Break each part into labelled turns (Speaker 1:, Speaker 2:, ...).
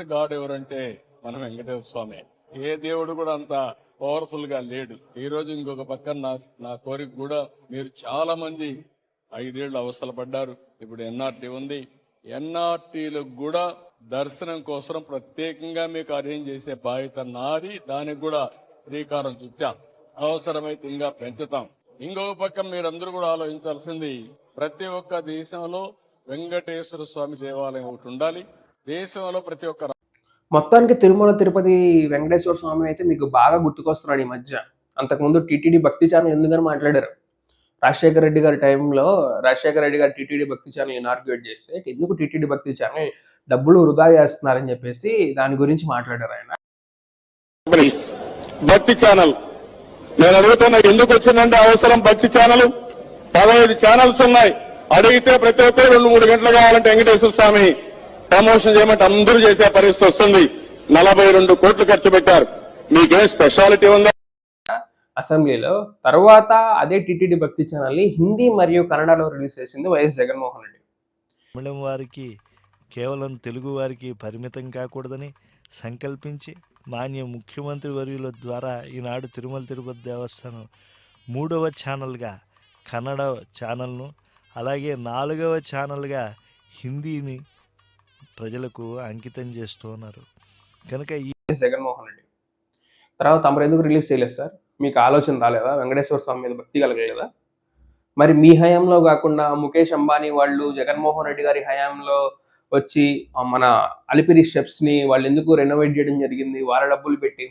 Speaker 1: God ఎవరంటే మన వెంకటేశ్వర స్వామి. ఏ దేవుడు కూడా అంత పవర్ఫుల్గా లేడు. ఈ రోజు ఇంకొక పక్కన నా నా కోరిక కూడా మీరు చాలా మంది ఐదేళ్ళు అవస్థలు పడ్డారు. ఇప్పుడు ఎన్ఆర్టీ ఉంది. ఎన్ఆర్టీలకు కూడా దర్శనం కోసం ప్రత్యేకంగా మీకు అరేంజ్ చేసే బాధ్యత నాది. దానికి కూడా శ్రీకారం చుట్టాం. అవసరమైతే ఇంకా పెంచుతాం. ఇంకొక పక్క మీరందరూ కూడా ఆలోచించాల్సింది ప్రతి ఒక్క దేశంలో వెంకటేశ్వర స్వామి దేవాలయం ఒకటి ఉండాలి. దేశంలో ప్రతి ఒక్క
Speaker 2: మొత్తానికి తిరుమల తిరుపతి వెంకటేశ్వర స్వామి అయితే మీకు బాగా గుర్తుకొస్తున్నాడు ఈ మధ్య. అంతకుముందు టీటీడీ భక్తి ఛానల్ ఎందుకని మాట్లాడారు? రాజశేఖర రెడ్డి గారి టైంలో రాజశేఖర రెడ్డి గారు టీటీడీ భక్తి ఛానల్ ఇనార్గ్యుయేట్ చేస్తే ఎందుకు టీటీడీ భక్తి ఛానల్ డబ్బులు వృధా చేస్తున్నారని చెప్పేసి దాని గురించి మాట్లాడారు ఆయన.
Speaker 3: భక్తి ఛానల్. నేను అడుగుతున్నా ఎందుకు వచ్చిందంటే అవసరం భక్తి ఛానల్? పదహైదు ఛానల్స్ ఉన్నాయి. అడిగితే ప్రతి ఒక్కరు రెండు మూడు గంటలు కావాలంటే వెంకటేశ్వర స్వామి ప్రమోషన్ చేయమంటే అందరూ చేసే పరిస్థితి వస్తుంది. నలభై రెండు కోట్లు ఖర్చు పెట్టారు. మీకేం స్పెషాలిటీ ఉందా.
Speaker 2: అసెంబ్లీలో తర్వాత అదే టీటీడీ భక్తి ఛానల్ని హిందీ మరియు కన్నడలో రిలీజ్ చేసింది వైఎస్ జగన్మోహన్ రెడ్డి.
Speaker 4: తమిళం వారికి కేవలం తెలుగు వారికి పరిమితం కాకూడదని సంకల్పించి మాన్య ముఖ్యమంత్రి వర్యుల ద్వారా ఈనాడు తిరుమల తిరుపతి దేవస్థానం మూడవ ఛానల్గా కన్నడ ఛానల్ను అలాగే నాలుగవ ఛానల్గా హిందీని ప్రజలకు అంకితం చేస్తూ ఉన్నారు. కనుక ఈ
Speaker 2: జగన్మోహన్ రెడ్డి. తర్వాత తమరు ఎందుకు రిలీజ్ చేయలేదు సార్? మీకు ఆలోచన రాలేదా? వెంకటేశ్వర స్వామి మీద భక్తి కలగలేదా? మరి మీ హయాంలో కాకుండా ముఖేష్ అంబానీ వాళ్ళు జగన్మోహన్ రెడ్డి గారి హయాంలో వచ్చి మన అలిపిరి స్టెప్స్ని వాళ్ళు ఎందుకు రెనోవేట్ చేయడం జరిగింది? వాళ్ళ డబ్బులు పెట్టి.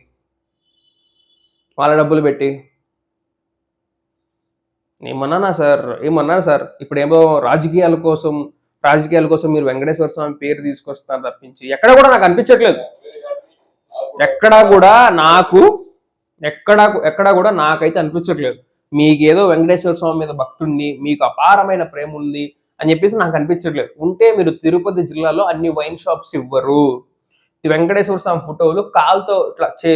Speaker 2: వాళ్ళ డబ్బులు పెట్టి. ఏమన్నానా సార్? ఏమన్నారు సార్? ఇప్పుడు ఏమో రాజకీయాల కోసం రాజకీయాల కోసం మీరు వెంకటేశ్వర స్వామి పేరు తీసుకొస్తున్నారు తప్పించి ఎక్కడ కూడా నాకు అనిపించట్లేదు. ఎక్కడా కూడా నాకు ఎక్కడా ఎక్కడా కూడా నాకైతే అనిపించట్లేదు. మీకు ఏదో వెంకటేశ్వర స్వామి మీద భక్తుడిని మీకు అపారమైన ప్రేమ ఉంది అని చెప్పేసి నాకు అనిపించట్లేదు. ఉంటే మీరు తిరుపతి జిల్లాలో అన్ని వైన్ షాప్స్ ఇవ్వరు. వెంకటేశ్వర స్వామి ఫోటోలు కాలుతో ఇట్లా చే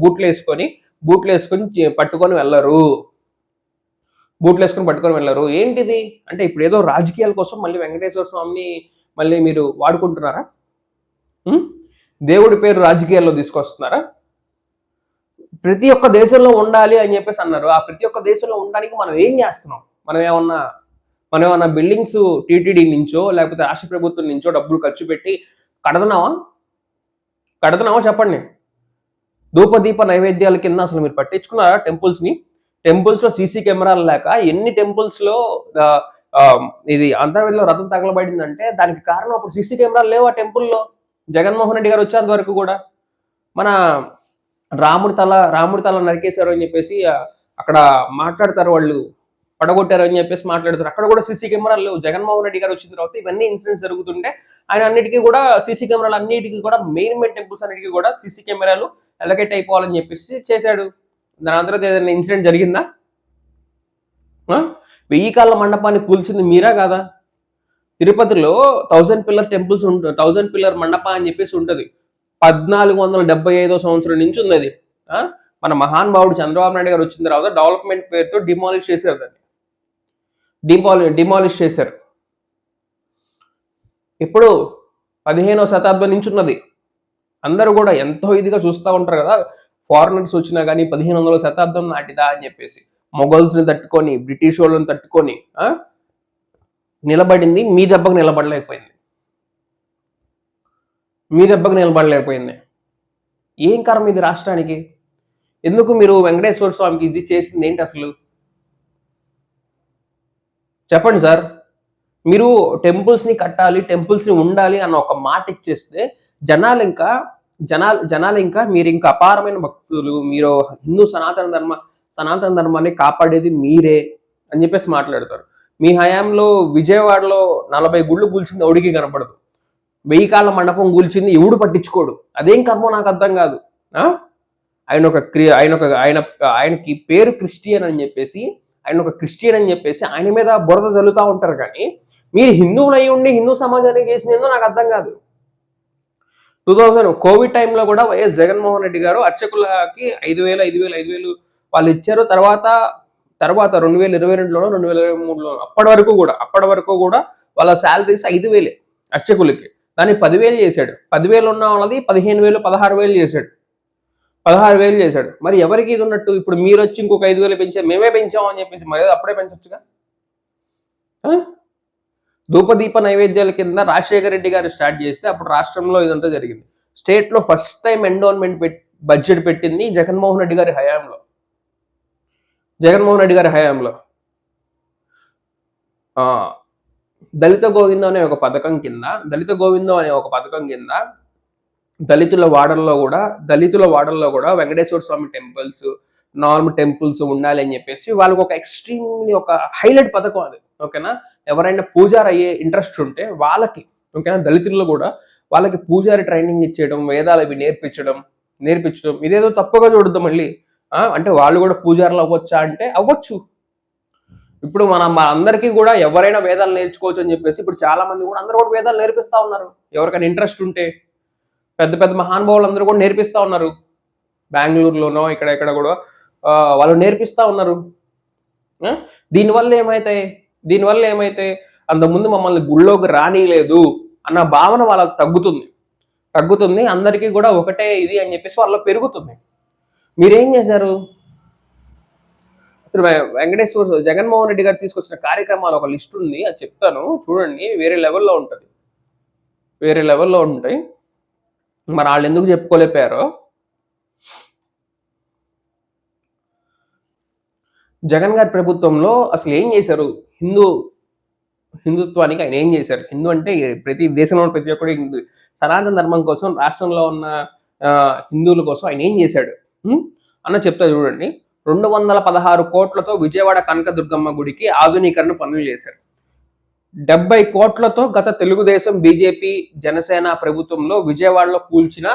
Speaker 2: బూట్లు వేసుకొని బూట్లు వేసుకొని పట్టుకొని వెళ్ళరు. బూట్లు వేసుకొని పట్టుకొని వెళ్ళారు. ఏంటిది? అంటే ఇప్పుడు ఏదో రాజకీయాల కోసం మళ్ళీ వెంకటేశ్వర స్వామిని మళ్ళీ మీరు వాడుకుంటున్నారా? దేవుడి పేరు రాజకీయాల్లో తీసుకొస్తున్నారా? ప్రతి ఒక్క దేశంలో ఉండాలి అని చెప్పేసి అన్నారు. ఆ ప్రతి ఒక్క దేశంలో ఉండడానికి మనం ఏం చేస్తున్నాం? మనం ఏమన్నా మనం ఏమన్నా బిల్డింగ్స్ టీటీడీ నుంచో లేకపోతే రాష్ట్ర ప్రభుత్వం నుంచో డబ్బులు ఖర్చు పెట్టి కడుతున్నావా? కడుతున్నావా చెప్పండి. ధూపదీప నైవేద్యాల కింద అసలు మీరు పట్టించుకున్నారా టెంపుల్స్ని? టెంపుల్స్లో సీసీ కెమెరాలు లేక ఎన్ని టెంపుల్స్లో ఇది అంతర్వేదిలో రథం తగలబడిందంటే దానికి కారణం అప్పుడు సీసీ కెమెరాలు లేవు ఆ టెంపుల్లో. జగన్మోహన్ రెడ్డి గారు వచ్చేంత వరకు కూడా. మన రాముడి తల రాముడి తల నరికేశారు అని చెప్పేసి అక్కడ మాట్లాడతారు వాళ్ళు. పడగొట్టారు అని చెప్పేసి మాట్లాడతారు. అక్కడ కూడా సీసీ కెమెరాలు లేవు. జగన్మోహన్ రెడ్డి గారు వచ్చిన తర్వాత ఇవన్నీ ఇన్సిడెంట్స్ జరుగుతుంటే ఆయన అన్నిటికీ కూడా సీసీ కెమెరాలు అన్నిటికీ కూడా మెయిన్ మెయిన్ టెంపుల్స్ అన్నిటికీ కూడా సీసీ కెమెరాలు ఎలగెట్ అయిపోవాలని చెప్పేసి చేశాడు. దాని తర్వాత ఏదైనా ఇన్సిడెంట్ జరిగిందా? వెయ్యి కాళ్ళ మండపాన్ని కూల్చింది మీరా కాదా? తిరుపతిలో థౌజండ్ పిల్లర్ టెంపుల్స్ ఉంటుంది థౌజండ్ పిల్లర్ మండప అని చెప్పేసి ఉంటుంది. పద్నాలుగు వందల డెబ్బై ఐదో సంవత్సరం నుంచి ఉంది అది ఆ? మన మహానుభావుడు చంద్రబాబు నాయుడు గారు వచ్చిన తర్వాత డెవలప్మెంట్ పేరుతో డిమాలిష్ చేశారు దాన్ని. డిమాలి డిమాలిష్ చేశారు. ఇప్పుడు పదిహేనవ శతాబ్దం నుంచి ఉన్నది. అందరూ కూడా ఎంతో ఇదిగా చూస్తూ ఉంటారు కదా. ఫారినర్స్ వచ్చినా కానీ పదిహేను వందల శతాబ్దం నాటిదా అని చెప్పేసి మొఘల్స్ని తట్టుకొని బ్రిటిష్ వాళ్ళని తట్టుకొని నిలబడింది. మీ దెబ్బకు నిలబడలేకపోయింది. మీ దెబ్బకు నిలబడలేకపోయింది. ఏం కారణం ఇది రాష్ట్రానికి? ఎందుకు మీరు వెంకటేశ్వర స్వామికి ఇది చేసింది ఏంటి అసలు? చెప్పండి సార్. మీరు టెంపుల్స్ని కట్టాలి టెంపుల్స్ని ఉండాలి అన్న ఒక మాట ఇచ్చేస్తే జనాలు ఇంకా జనాలు జనాలు ఇంకా మీరు ఇంకా అపారమైన భక్తులు మీరు హిందూ సనాతన ధర్మ సనాతన ధర్మాన్ని కాపాడేది మీరే అని చెప్పేసి మాట్లాడతారు. మీ హయాంలో విజయవాడలో నలభై గుళ్ళు కూల్చింది ఎవడికి కనపడదు. వెయ్యి కాళ్ళ మండపం కూల్చింది ఎవడు పట్టించుకోడు. అదేం కర్మో నాకు అర్థం కాదు. ఆయన ఒక క్రి ఆయన ఒక ఆయన ఆయనకి పేరు క్రిస్టియన్ అని చెప్పేసి ఆయన ఒక క్రిస్టియన్ అని చెప్పేసి ఆయన మీద బురద జల్లుతూ ఉంటారు కానీ మీరు హిందువులు అయి ఉండి హిందూ సమాజానికి చేసినందుకు నాకు అర్థం కాదు. టూ థౌజండ్ కోవిడ్ టైంలో కూడా వైఎస్ జగన్మోహన్ రెడ్డి గారు అర్చకులకి ఐదు వేలు ఐదు వేలు ఐదు వేలు వాళ్ళు ఇచ్చారు. తర్వాత తర్వాత రెండు వేల ఇరవై రెండులోనో రెండు వేల ఇరవై మూడులో అప్పటి వరకు కూడా అప్పటి వరకు కూడా వాళ్ళ శాలరీస్ ఐదు వేలే అర్చకులకి. దాన్ని పదివేలు చేశాడు. పదివేలు ఉన్న వాళ్ళది పదిహేను వేలు పదహారు వేలు చేశాడు. పదహారు వేలు చేశాడు. మరి ఎవరికి ఇది ఉన్నట్టు? ఇప్పుడు మీరు వచ్చి ఇంకొక ఐదు వేలు పెంచారు. మేమే పెంచాం అని చెప్పేసి మరి అప్పుడే పెంచొచ్చుగా? ధూపదీప నైవేద్యాల కింద రాజశేఖర రెడ్డి గారు స్టార్ట్ చేస్తే అప్పుడు రాష్ట్రంలో ఇదంతా జరిగింది. స్టేట్లో ఫస్ట్ టైం ఎండోన్మెంట్ పెట్ బడ్జెట్ పెట్టింది జగన్మోహన్ రెడ్డి గారి హయాంలో. జగన్మోహన్ రెడ్డి గారి హయాంలో. దళిత గోవిందం అనే ఒక పథకం కింద దళిత గోవిందం అనే ఒక పథకం కింద దళితుల వాడల్లో కూడా దళితుల వాడల్లో కూడా Venkateswara Swamy temples normal temples ఉండాలి అని చెప్పేసి వాళ్ళకి ఒక ఎక్స్ట్రీమ్లీ ఒక హైలైట్ పథకం అది. ఓకేనా? ఎవరైనా పూజారి అయ్యే ఇంట్రెస్ట్ ఉంటే వాళ్ళకి ఓకేనా? దళితుల్లో కూడా వాళ్ళకి పూజారి ట్రైనింగ్ ఇచ్చేయడం వేదాలు అవి నేర్పించడం నేర్పించడం ఇదేదో తప్పుగా చూడద్దు మళ్ళీ. అంటే వాళ్ళు కూడా పూజారులు అవ్వచ్చా అంటే అవ్వచ్చు. ఇప్పుడు మనం మన అందరికీ కూడా ఎవరైనా వేదాలు నేర్చుకోవచ్చు అని చెప్పేసి ఇప్పుడు చాలా మంది కూడా అందరూ కూడా వేదాలు నేర్పిస్తా ఉన్నారు. ఎవరికైనా ఇంట్రెస్ట్ ఉంటే పెద్ద పెద్ద మహానుభావులు అందరూ కూడా నేర్పిస్తా ఉన్నారు. బెంగళూరులోనో ఇక్కడ ఇక్కడ కూడా వాళ్ళు నేర్పిస్తా ఉన్నారు. దీనివల్ల ఏమైతాయి? దీనివల్ల ఏమైతే అంతకుముందు మమ్మల్ని గుళ్ళోకి రానిలేదు అన్న భావన వాళ్ళకి తగ్గుతుంది. తగ్గుతుంది. అందరికీ కూడా ఒకటే ఇది అని చెప్పేసి వాళ్ళ పెరుగుతుంది. మీరేం చేశారు? అసలు వెంకటేశ్వర జగన్మోహన్ రెడ్డి గారు తీసుకొచ్చిన కార్యక్రమాలు ఒక లిస్ట్ ఉంది. అది చెప్తాను. చూడండి. వేరే లెవెల్లో ఉంటుంది. వేరే లెవెల్లో ఉంటాయి. మరి వాళ్ళు ఎందుకు చెప్పుకోలేపారో? జగన్ గారి ప్రభుత్వంలో అసలు ఏం చేశారు? హిందూ హిందుత్వానికి ఆయన ఏం చేశారు? హిందూ అంటే ప్రతి దేశంలో ప్రతి ఒక్కరు హిందూ. సనాతన ధర్మం కోసం రాష్ట్రంలో ఉన్న హిందువుల కోసం ఆయన ఏం చేశాడు? అన్న చెప్తా చూడండి. రెండు వందల పదహారు కోట్లతో విజయవాడ కనకదుర్గమ్మ గుడికి ఆధునీకరణ పనులు చేశారు. డెబ్బై కోట్లతో గత తెలుగుదేశం బీజేపీ జనసేన ప్రభుత్వంలో విజయవాడలో కూల్చిన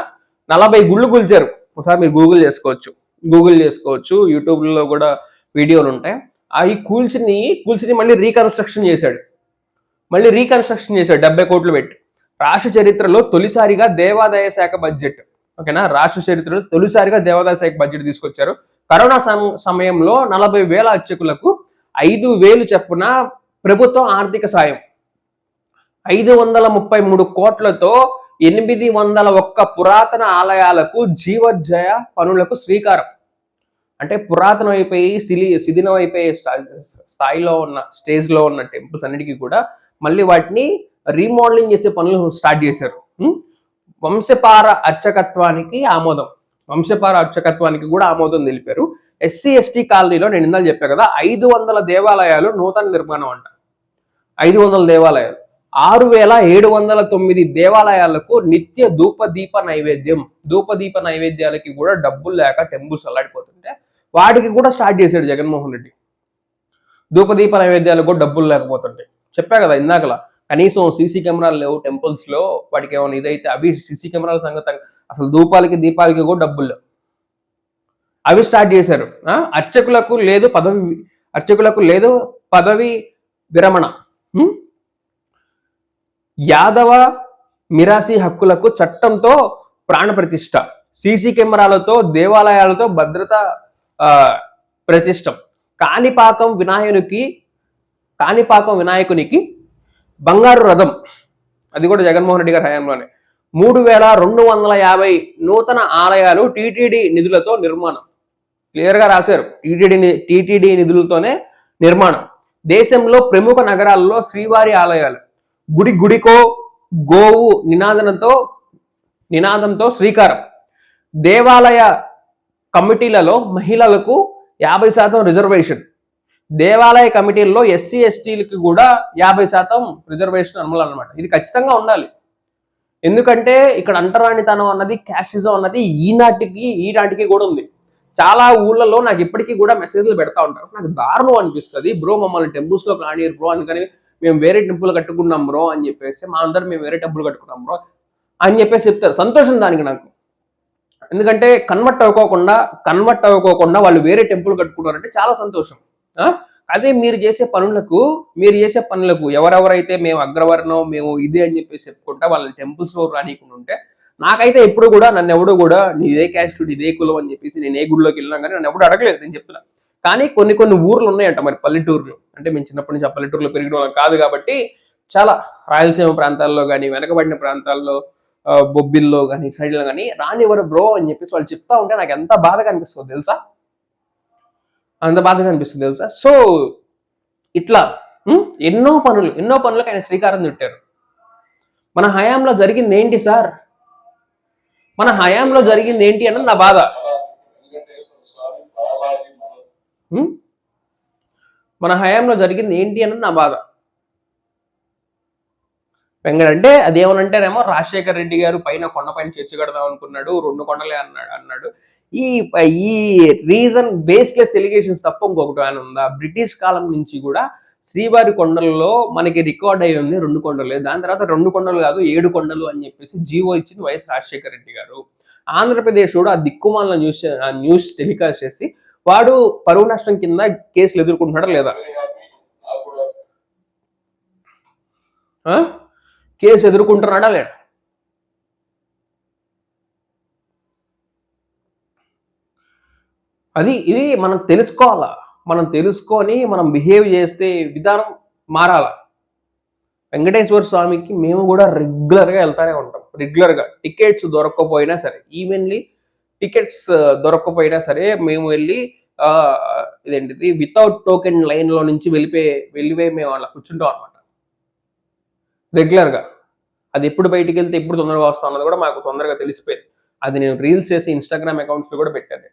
Speaker 2: నలభై గుళ్ళు కూల్చారు. ఒకసారి మీరు గూగుల్ చేసుకోవచ్చు. గూగుల్ చేసుకోవచ్చు. యూట్యూబ్లో కూడా వీడియోలు ఉంటాయి. అవి కూల్చిని కూల్చిని మళ్ళీ రీకన్స్ట్రక్షన్ చేశాడు. మళ్ళీ రీకన్స్ట్రక్షన్ చేశాడు డెబ్బై కోట్లు పెట్టి. రాష్ట్ర చరిత్రలో తొలిసారిగా దేవాదాయ శాఖ బడ్జెట్ ఓకేనా రాష్ట్ర చరిత్రలో తొలిసారిగా దేవాదాయ శాఖ బడ్జెట్ తీసుకొచ్చారు. కరోనా సమయంలో నలభై వేల అర్చకులకు ఐదు వేలు చొప్పున ప్రభుత్వం ఆర్థిక సాయం. ఐదు వందల ముప్పై మూడు కోట్లతో ఎనిమిది వందల ఒక్క పురాతన ఆలయాలకు జీవోజ్జయ పనులకు శ్రీకారం. అంటే పురాతనం అయిపోయి శిలి శిథిలం అయిపోయే స్థాయిలో ఉన్న స్టేజ్లో ఉన్న టెంపుల్స్ అన్నిటికీ కూడా మళ్ళీ వాటిని రీమోడలింగ్ చేసే పనులు స్టార్ట్ చేశారు. వంశపార అర్చకత్వానికి ఆమోదం. వంశపార అర్చకత్వానికి కూడా ఆమోదం తెలిపారు. ఎస్సీ ఎస్టీ కాలనీలో నేను ఇందాక చెప్పాను కదా ఐదు వందల దేవాలయాలు నూతన నిర్మాణం అంట. ఐదు వందల దేవాలయాలు. ఆరు వేల ఏడు వందల తొమ్మిది దేవాలయాలకు నిత్య ధూప దీప నైవేద్యం. ధూప దీప నైవేద్యాలకి కూడా డబ్బులు లేక టెంపుల్స్ అల్లాడిపోతుంటే వాటికి కూడా స్టార్ట్ చేశాడు జగన్మోహన్ రెడ్డి. ధూపదీప నైవేద్యాలకు కూడా డబ్బులు లేకపోతుంటాయి చెప్పా కదా ఇందాకలా కనీసం సీసీ కెమెరాలు లేవు టెంపుల్స్లో వాటికి ఏమైనా ఇదైతే అవి సీసీ కెమెరాల సంగతి అసలు ధూపాలకి దీపాలకి కూడా డబ్బులు లేవు. అవి స్టార్ట్ చేశారు. ఆ? అర్చకులకు లేదు పదవి అర్చకులకు లేదు పదవి విరమణ. యాదవ మిరాసి హక్కులకు చట్టంతో ప్రాణప్రతిష్ట సీసీ కెమెరాలతో దేవాలయాలతో భద్రత ప్రతిష్టం. కాణిపాకం వినాయకునికి కాణిపాకం వినాయకునికి బంగారు రథం. అది కూడా జగన్మోహన్ రెడ్డి గారి హయాంలోనే. మూడు వేల రెండు వందల యాభై నూతన ఆలయాలు టీటీడీ నిధులతో నిర్మాణం. క్లియర్గా రాశారు. టీటీడీ టీటీడీ నిధులతోనే నిర్మాణం. దేశంలో ప్రముఖ నగరాల్లో శ్రీవారి ఆలయాలు. గుడి గుడికో గోవు నినాదంతో నినాదంతో శ్రీకారం. దేవాలయ కమిటీలలో మహిళలకు యాభై శాతం రిజర్వేషన్. దేవాలయ కమిటీల్లో ఎస్సీ ఎస్టీలకి కూడా యాభై శాతం రిజర్వేషన్ అమలు అన్నమాట. ఇది ఖచ్చితంగా ఉండాలి. ఎందుకంటే ఇక్కడ అంటరానితనం అన్నది క్యాషిజం అన్నది ఈనాటికి ఈనాటికి కూడా ఉంది. చాలా ఊళ్ళలో నాకు ఇప్పటికీ కూడా మెసేజ్లు పెడతా ఉంటారు. నాకు దారుణం అనిపిస్తుంది. బ్రో మమ్మల్ని టెంపుల్స్లో బ్రో. అందుకని మేము వేరే టెంపుల్ కట్టుకున్నాం బ్రో అని చెప్పేసి మా అందరం మేము వేరే టెంపుల్ కట్టుకున్నాం బ్రో అని చెప్పేసి చెప్తారు. సంతోషం దానికి నాకు. ఎందుకంటే కన్వర్ట్ అవ్వకోకుండా కన్వర్ట్ అవ్వకోకుండా వాళ్ళు వేరే టెంపుల్ కట్టుకున్నారంటే చాలా సంతోషం. అదే మీరు చేసే పనులకు మీరు చేసే పనులకు ఎవరెవరైతే మేము అగ్రవర్ణం మేము ఇదే అని చెప్పేసి చెప్పుకుంటా వాళ్ళని టెంపుల్స్ రానియకుండా ఉంటే నాకైతే ఎప్పుడు కూడా నన్ను ఎవడు కూడా నీదే క్యాస్ట్ ఇదే కులం అని చెప్పేసి నేను ఏ గుడిలోకి వెళ్ళినా కానీ నన్ను ఎవడు అడగలేదు నేను చెప్తున్నా. కానీ కొన్ని కొన్ని ఊర్లు ఉన్నాయంట మరి పల్లెటూర్లు. అంటే మేము చిన్నప్పటి నుంచి ఆ పల్లెటూరులో పెరిగిన వాళ్ళం కాదు కాబట్టి చాలా రాయలసీమ ప్రాంతాల్లో కానీ వెనకబడిన ప్రాంతాల్లో బొబ్బిల్లో కానీ సైడ్లో కానీ రానివ్వరు బ్రో అని చెప్పేసి వాళ్ళు చెప్తా ఉంటే నాకు ఎంత బాధగా అనిపిస్తుంది తెలుసా? అంత బాధగా అనిపిస్తుంది తెలుసా? సో ఇట్లా ఎన్నో పనులు ఎన్నో పనులకు ఆయన శ్రీకారం చుట్టారు. మన హయాంలో జరిగింది ఏంటి సార్? మన హయాంలో జరిగింది ఏంటి అన్నది నా బాధ. మన హయాంలో జరిగింది ఏంటి అన్నది నా బాధ. వెంకట అంటే అదేమనంటేనేమో రాజశేఖర రెడ్డి గారు పైన కొండ పైన చర్చ కడదాం అనుకున్నాడు రెండు కొండలే అన్నాడు అన్నాడు. ఈ ఈ రీజన్ బేస్లెస్ ఎలిగేషన్స్ తప్ప ఇంకొకటి ఆయన ఉందా? బ్రిటిష్ కాలం నుంచి కూడా శ్రీవారి కొండలలో మనకి రికార్డ్ అయి ఉంది రెండు కొండలు. దాని తర్వాత రెండు కొండలు కాదు ఏడు కొండలు అని చెప్పేసి జీవో ఇచ్చింది వైఎస్ రాజశేఖర రెడ్డి గారు. ఆంధ్రప్రదేశ్ కూడా ఆ దిక్కుమాల న్యూస్ న్యూస్ టెలికాస్ట్ చేసి వాడు పరువు నష్టం కింద కేసులు ఎదుర్కొంటున్నాడా లేదా? కేసు ఎదుర్కొంటున్నాడా లేడా? అది ఇది మనం తెలుసుకోవాలా? మనం తెలుసుకొని మనం బిహేవ్ చేస్తే విధానం మారాల? వెంకటేశ్వర స్వామికి మేము కూడా రెగ్యులర్గా వెళ్తానే ఉంటాం. రెగ్యులర్గా టికెట్స్ దొరకకపోయినా సరే ఈవెన్లీ టికెట్స్ దొరకకపోయినా సరే మేము వెళ్ళి ఇదేంటిది వితౌట్ టోకెన్ లైన్లో నుంచి వెళ్ళిపోయి వెళ్ళిపోయి మేము అలా కూర్చుంటాం అనమాట రెగ్యులర్గా. అది ఎప్పుడు బయటికి వెళ్తే ఎప్పుడు తొందరగా వస్తా అన్నది కూడా మాకు తొందరగా తెలిసిపోయింది. అది నేను రీల్స్ చేసి ఇన్స్టాగ్రామ్ అకౌంట్స్లో కూడా పెట్టాను.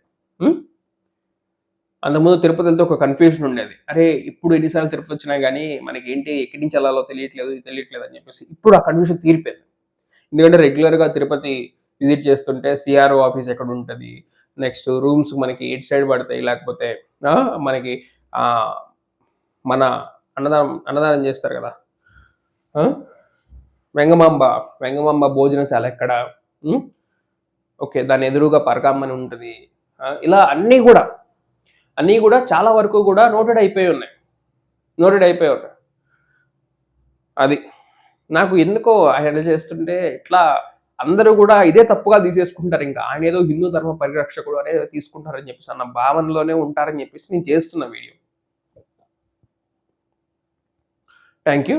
Speaker 2: అంతకుముందు తిరుపతి వెళ్తే ఒక కన్ఫ్యూజన్ ఉండేది. అరే ఇప్పుడు ఎన్నిసార్లు తిరుపతి వచ్చినా కానీ మనకి ఏంటి ఎక్కడి నుంచి వెళ్ళాలో తెలియట్లేదు తెలియట్లేదు అని చెప్పేసి ఇప్పుడు ఆ కన్ఫ్యూజన్ తీరిపోయింది. ఎందుకంటే రెగ్యులర్గా తిరుపతి విజిట్ చేస్తుంటే సిఆర్ఓ ఆఫీస్ ఎక్కడ ఉంటుంది? నెక్స్ట్ రూమ్స్ మనకి ఎయిట్ సైడ్ పడతాయి? లేకపోతే మనకి మన అన్నదానం అన్నదానం చేస్తారు కదా? వెంగమాంబ వెంగమాంబ భోజనశాల ఎక్కడ? ఓకే దాని ఎదురుగా పరకామని ఉంటుంది. ఇలా అన్నీ కూడా అన్నీ కూడా చాలా వరకు కూడా నోటెడ్ అయిపోయి ఉన్నాయి. నోటెడ్ అయిపోయి ఉన్నాయి. అది. నాకు ఎందుకో ఆయన చేస్తుంటే ఇట్లా అందరూ కూడా ఇదే తప్పుగా తీసేసుకుంటారు. ఇంకా ఆయన ఏదో హిందూ ధర్మ పరిరక్షకుడు అనేది తీసుకుంటారని చెప్పేసి అన్న భావనలోనే ఉంటారని చెప్పేసి నేను చేస్తున్న video. Thank you